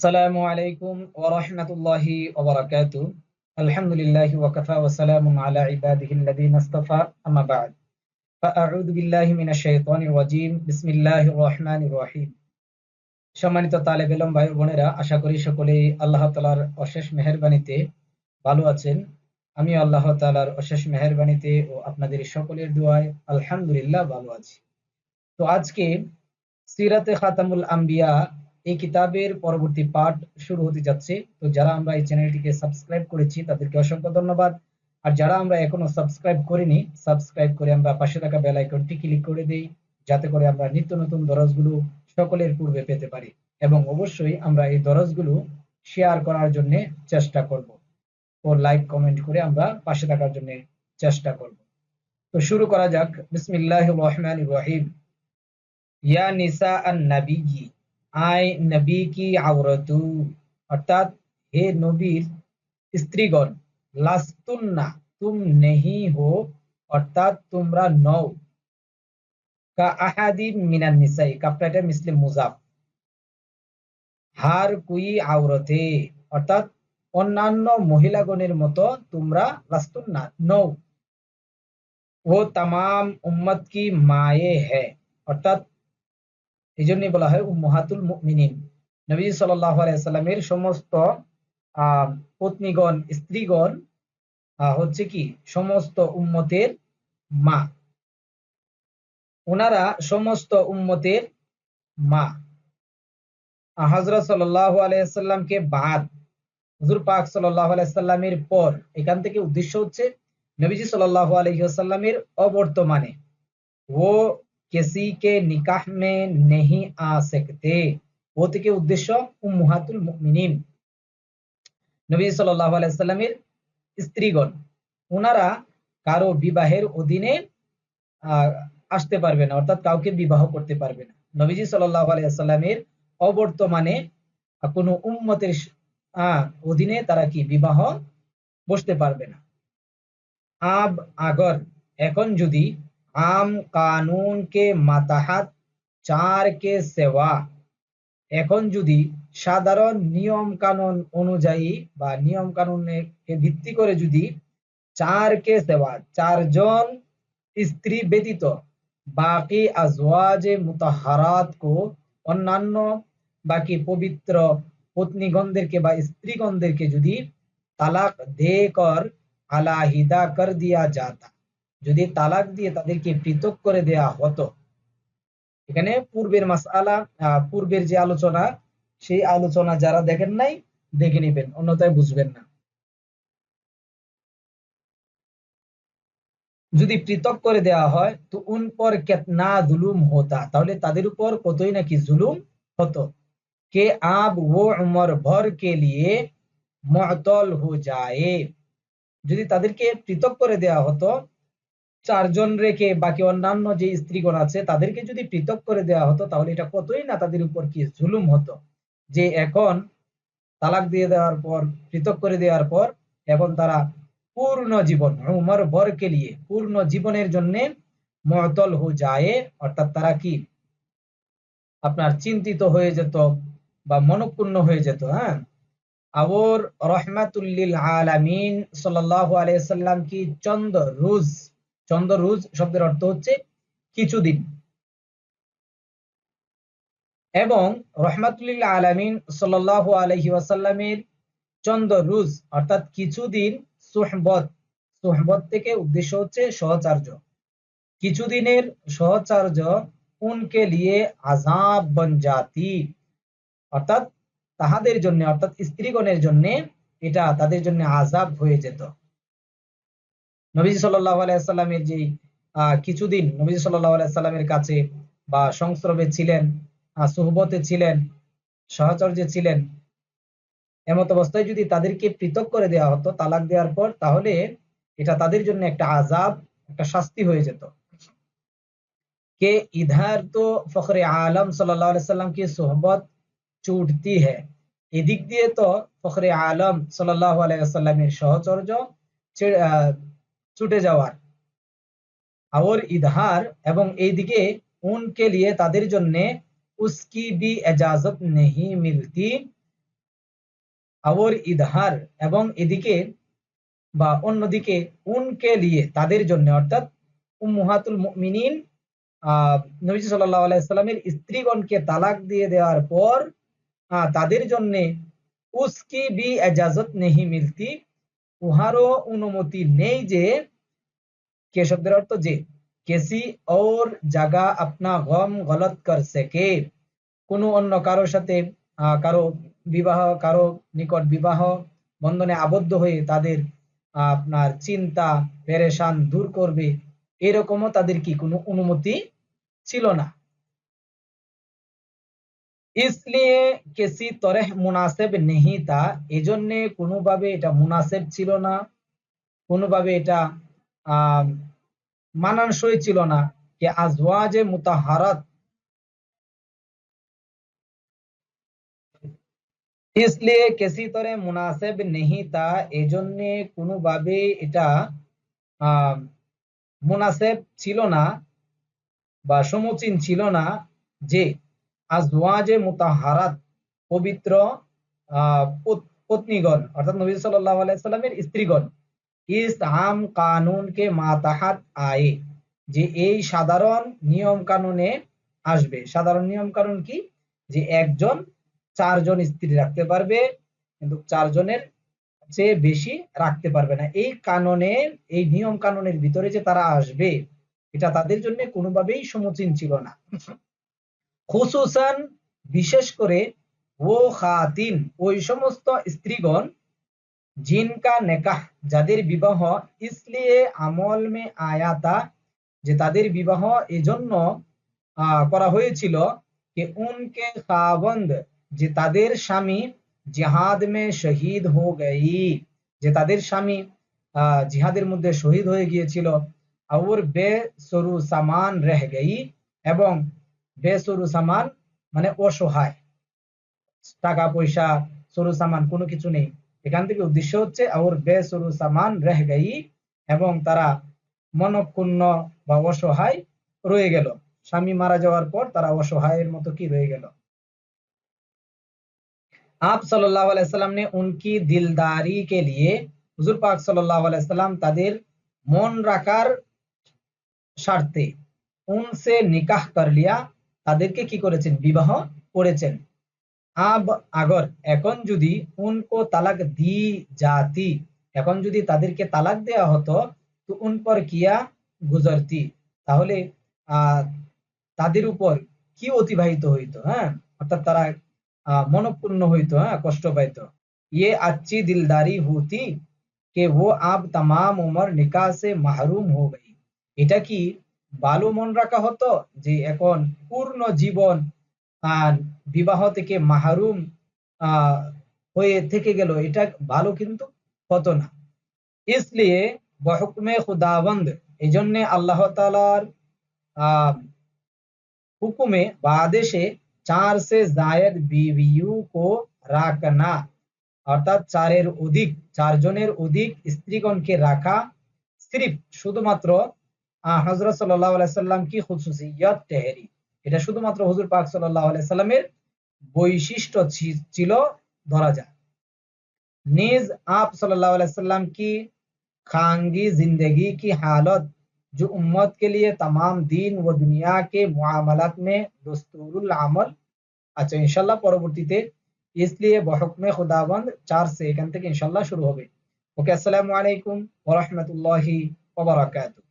আসসালামু আলাইকুম ওয়া রাহমাতুল্লাহি ওয়া বারাকাতুহু। আলহামদুলিল্লাহি ওয়া কাফা ওয়া আলা ইবাদিহিল্লাযীনা ইসতাফা আম্মা বা'দ। ফাআউযু বিল্লাহি মিনাশ শাইতানির রাজীম। বিসমিল্লাহির সম্মানিত তালেব ইলম ভাই বোনেরা, আশা করি সকলেই আল্লাহ তাআলার অশেষ মেহেরবানিতে ভালো আছেন। আমি আল্লাহ তাআলার অশেষ মেহেরবানিতে ও আপনাদের সকলের দোয়ায় আলহামদুলিল্লাহ ভালো আছি। তো আজকে সিরাতে খাতামুল আম্বিয়া এই কিতাবের পরবর্তী পাঠ শুরু হতে যাচ্ছে। তো যারা আমরা এই চ্যানেলটিকে সাবস্ক্রাইব করেছি, তাদেরকে অসংখ্য ধন্যবাদ। আর যারা আমরা এখনও সাবস্ক্রাইব করিনি সাবস্ক্রাইব করে আমরা পাশে থাকা বেল আইকনটি ক্লিক করে দেই, যাতে করে আমরা নিত্য নতুন দরজগুলো সকলের পূর্বে পেতে পারি। এবং অবশ্যই আমরা এই দরজগুলো শেয়ার করার জন্য চেষ্টা করব। ও লাইক কমেন্ট করে আমরা পাশে থাকার জন্য চেষ্টা করব। তো শুরু করা যাক। বিসমিল্লাহির রহমানির রহিম। ইয়া নিসা আন নাবিয়্যি আই নবী কি আওরতু অর্থাৎ হে নবীর স্ত্রীগণ লাস্তুন্না তুম নেহি হো অর্থাৎ তোমরা নও কা আহাদি মিনান নিসাই কাপটা মিসলে মুজাফ হার কুই আওরতে অর্থাৎ অন্যান্য মহিলাগণের মতো তোমরা লাস্তুন্না নও ও তামাম উম্মত কি মায়ে হ্যাঁ অর্থাৎ এই জন্যই বলা হয় উম্মাহাতুল মুমিনিন। নবী সাল্লাল্লাহু আলাইহি সাল্লামের সমস্ত পত্নীগণ, স্ত্রীগণ হচ্ছে কি? সমস্ত উম্মতের মা। ওনারা সমস্ত উম্মতের মা। হযরত সাল্লাল্লাহু আলাইহি সাল্লামকে বাদ। হুজুর পাক সাল্লাল্লাহু আলাইহি সাল্লামের পর, এখান থেকে উদ্দেশ্য হচ্ছে নবীজি সাল্লাল্লাহু আলাইহি ওয়াসাল্লামের অবর্তমানে। ও কেসি কে নিকাহ মে নেহি আ সকতে ও থেকে উদ্দেশ্য উম্মুহাতুল মুমিনিন নবী সাল্লাল্লাহু আলাইহি সাল্লামের স্ত্রীগণ ওনারা কারও বিবাহের অধীনে আসতে পারবে না, অর্থাৎ কাউকে বিবাহ করতে পারবে না। নবীজি সাল্লাল্লাহু আলাইহি সাল্লামের অবর্তমানে কোনো উম্মতের অধীনে তারা কি বিবাহ বসতে পারবে না। আব, আগর, এখন যদি আম কানুন কে মাতাহাত, চার কে সেবা এখন যদি সাধারণ নিয়ম কানুন অনুযায়ী বা নিয়ম কানুনকে ভিত্তি করে যদি চার কে সেবা চারজন স্ত্রী ব্যতীত বাকি আজওয়াজে মুতাহারাত কো অন্যান্য বাকি পবিত্র পত্নীগণদেরকে বা স্ত্রীগণদেরকে যদি তালাক দে কর আলাহিদা কর দিয়া যাতা। যদি তালাক দিয়ে তাদেরকে পৃথক করে দেয়া হতো। এখানে পূর্বের মাস মাসালা পূর্বের যে আলোচনা, সেই আলোচনা যারা দেখেন নাই, দেখে নিবেন, অন্যথায় বুঝবেন না। যদি পৃথক করে দেওয়া হয়, তো উন পর কেতনা জুলুম হতা। তাহলে তাদের উপর কতই নাকি জুলুম হতো? কে আব ও উমর ভর কে লিয়ে মতল হো যায়। যদি তাদেরকে পৃথক করে দেওয়া হতো চারজন রেখে বাকি অন্যান্য যে স্ত্রীগণ আছে, তাদেরকে যদি পৃথক করে দেওয়া হতো, তাহলে এটা কতই না তাদের উপর কি জুলুম হতো? যে এখন তালাক দিয়ে দেওয়ার পর, পৃথক করে দেওয়ার পর, এখন তারা পূর্ণ জীবন, উমর বরকে নিয়ে পূর্ণ জীবনের জন্য মতল হো যায়। অর্থাৎ তারা কি? আপনার চিন্তিত হয়ে যেত বা মনক্ষুণ্ণ হয়ে যেত হ্যাঁ? আবর রহমাতুল্লিল আলামিন সাল্লাল্লাহু আলাইহি সাল্লাম কি চন্দ্র রুজ চন্দ্র রোজ শব্দের অর্থ হচ্ছে কিছুদিন। এবং রহমাতুল্লাহ আলমিন সাল আলহি ওয়াসাল্লামের চন্দ্র রুজ, অর্থাৎ কিছুদিন সোহবত। সোহবত থেকে উদ্দেশ্য হচ্ছে সহচার্য। কিছুদিনের সহচার্য উনকে লিয়ে আজাব বন জাতি। অর্থাৎ তাহাদের জন্য, অর্থাৎ স্ত্রীগণের জন্য এটা তাদের জন্য আজাব হয়ে যেত। নবীজি সাল্লাহ আলাইসাল্লামের যে কিছুদিন নবীজি সাল্লাহ আলাইসাল্লামের কাছে বা সংস্রবে ছিলেন সুহবতে ছিলেন, সহচর্যে ছিলেন, এমত অবস্থায় যদি তাদেরকে পৃথক করে দেওয়া হতো, তালাক দেওয়ার পর তাহলে এটা তাদের জন্য একটা আজাব একটা শাস্তি হয়ে যেত। কে ইধার তো ফখরে আলম সাল্লাম কি সোহবত, চুটতি হ্যাঁ এদিক দিয়ে তো ফখরে আলম সাল্লাহ আলাইসাল্লামের সহচর্য ছুটে যাওয়ার। আওর ইদহার এবং এইদিকে উনকে লিয়ে তাদের জন্য উসকি বি এজাজত নেহি মিলতি। আওর ইদহার এবং এদিকে বা অন্যদিকে উনকে লিয়ে তাদের জন্য অর্থাৎ উম্মুহাতুল মুমিনিন নবী সাল্লাল্লাহু সাল্লাহ আলাইসাল্লামের স্ত্রীগণকে তালাক দিয়ে দেওয়ার পর তাদের জন্য উসকি বি এজাজত নেহি মিলতি। উহারও অনুমতি নেই যে কে শব্দের অর্থ যে কেসি और জাগা আপনা গম গলত কর সকে কোনো অন্য কারোর সাথে কারও বিবাহ, কারও নিকট বিবাহ বন্ধনে আবদ্ধ হয়ে তাদের আপনার চিন্তা, পেরেশান দূর করবে, এরকমও তাদের কি কোনো অনুমতি ছিল না? ইসলিয়ে কেসি তরে মুনাসেব নেহি তা এজন্যে কোনোভাবে এটা মুনাসেব ছিল না কোনোভাবে এটা মানানসই ছিল না যে আজওয়াজে মুতাহারাত ইসলিয়ে কেসি তরে মুনাসেব নেহি তা এজন্যে কোনোভাবে এটা মুনাসেব ছিল না বা সমুচীন ছিল না যে আজওয়াজে মুতাহারাত, পবিত্র পত্নীগণ, অর্থাৎ নবী সাল্লাল্লাহু আলাইহি সাল্লামের স্ত্রীগণ। ইস আম কানুন কে মাতাহাত আয়ে, যে এই সাধারণ নিয়ম কানুনে আসবে। সাধারণ নিয়ম কানুন কি? যে একজন, চারজন স্ত্রী রাখতে পারবে, কিন্তু চারজনের চেয়ে বেশি রাখতে পারবে না। এই কাননে, এই নিয়ম কানুনের ভিতরে যে তারা আসবে, এটা তাদের জন্য কোনোভাবেই সমীচীন ছিল না। খুসুসান, বিশেষ করে ও খাতিন ওই সমস্ত স্ত্রীগণ জিনকা নেকাহ, যাদের বিবাহ ইসলিয়ে আমল মে আয়াতা, যে তাদের বিবাহ এজন্য করা হয়েছিল যে উনকে খাবন্দ যে তাদের স্বামী জিহাদ মে শহীদ হো গই যে তাদের স্বামী জিহাদের মধ্যে শহীদ হয়ে গিয়েছিল আউর বে সরু সামান রহ গই এবং বেসরু সামান মানে অসহায় টাকা পয়সা সরু সামান কোনো কিছু নেই এখান থেকে উদ্দেশ্য হচ্ছে আর বেসরু সামান রহ গই এবং তারা মনক্ষুণ্ণ বা অসহায় রয়ে গেল স্বামী মারা যাওয়ার পর তারা অসহায়ের মতো কি রয়ে গেল आप सल्लल्लाहु अलैहि वसल्लम ने उनकी दिलदारी के लिए হুজুর পাক সাল্লাল্লাহু আলাইহি সাল্লাম তাদের মন রাখার স্বার্থে উনসে নিকাহ কর লিয়া তাদেরকে কি করেছেন? বিবাহ করেছেন। আব, আগর, এখন যদি উনকো তালাক দি জাতি, এখন যদি তাদেরকে তালাক দেয়া হতো, তো উনপর কিয়া গুজরতি? তাহলে তাদের উপর কি অতিবাহিত হইত হ্যাঁ? অর্থাৎ তারা মনপূর্ণ হইতো হ্যাঁ? কষ্ট পাইত। ইয়ে আচ্ছি দিলদারি হুতি কে ও আব তাম উমর নিকাশে মাহরুম হো গই এটা কি ভালো মন রাখা হতো যে এখন পূর্ণ জীবন আর বিবাহ থেকে মাহারুম হয়ে থেকে গেল। এটা ভালো কিন্তু হতো না। ইসলিয়ে বহকুমে খুদাবন্দ। এই জন্য আল্লাহ তালার হুকুমে বা আদেশে চার সে জায়দ বিবিউ কো রাখ না অর্থাৎ চারের অধিক, চারজনের অধিক স্ত্রীগণকে রাখা সিরিফ শুধুমাত্র হজরত সাল্লাহ আলাইসাল্লাম কি খুসুসিয়ত টেহেরি এটা শুধুমাত্র হুজুর পাক সাল্লাহ আলাইসাল্লামের বৈশিষ্ট্য ছি- ছিল ধরা যায় নিজ आप सल्लल्लाहु अलैहि वसल्लम की खानगी जिंदगी की हालत जो उम्मत के लिए तमाम दीन व दुनिया के मुआमलात में दस्तूरुल अमल আচ্ছা ইনশাল্লাহ পরবর্তীতে इसलिए বহকমে খুদাবন্দ চার সে এখান থেকে ইনশাল্লাহ শুরু হবে ওকে আসসালামু আলাইকুম ওয়া রাহমাতুল্লাহি ওয়া বারাকাতুহু